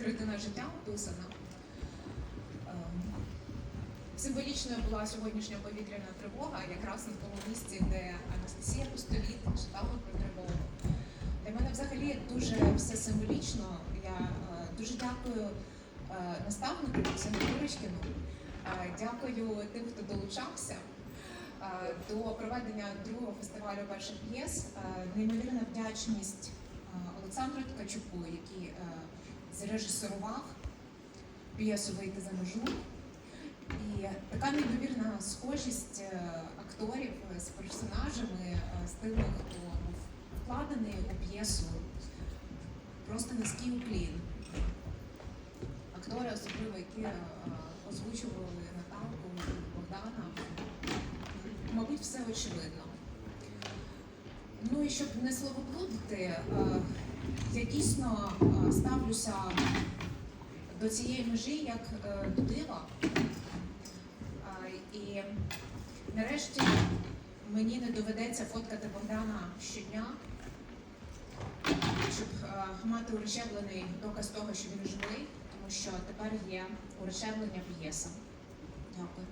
третина життя описана. Ем, Символічною була сьогоднішня повітряна тривога, якраз на тому місці, де Анастасія Пустовіт читала про тривогу. Для мене взагалі дуже все символічно. Я е, дуже дякую е, наставнику Оксані Курочкіну. Е, Дякую тим, хто долучався до проведення другого фестивалю перших п'єс. Неймовірна вдячність Олександру Ткачуку, який е, зрежисерував п'єсу Вийти за межу. І така неймовірна схожість е, акторів з персонажами, е, з тими, хто був вкладений у п'єсу. Просто низький уклін. Актори, особливо, які е, озвучували Наталку Богдана, мабуть, все очевидно. Ну і щоб не словоблудити, е, я дійсно е, ставлюся до цієї межі як е, до дива. І нарешті мені не доведеться фоткати Богдана щодня, щоб е, мати уречеблений доказ того, що він живий, тому що тепер є уречеблення п'єса. Дякую.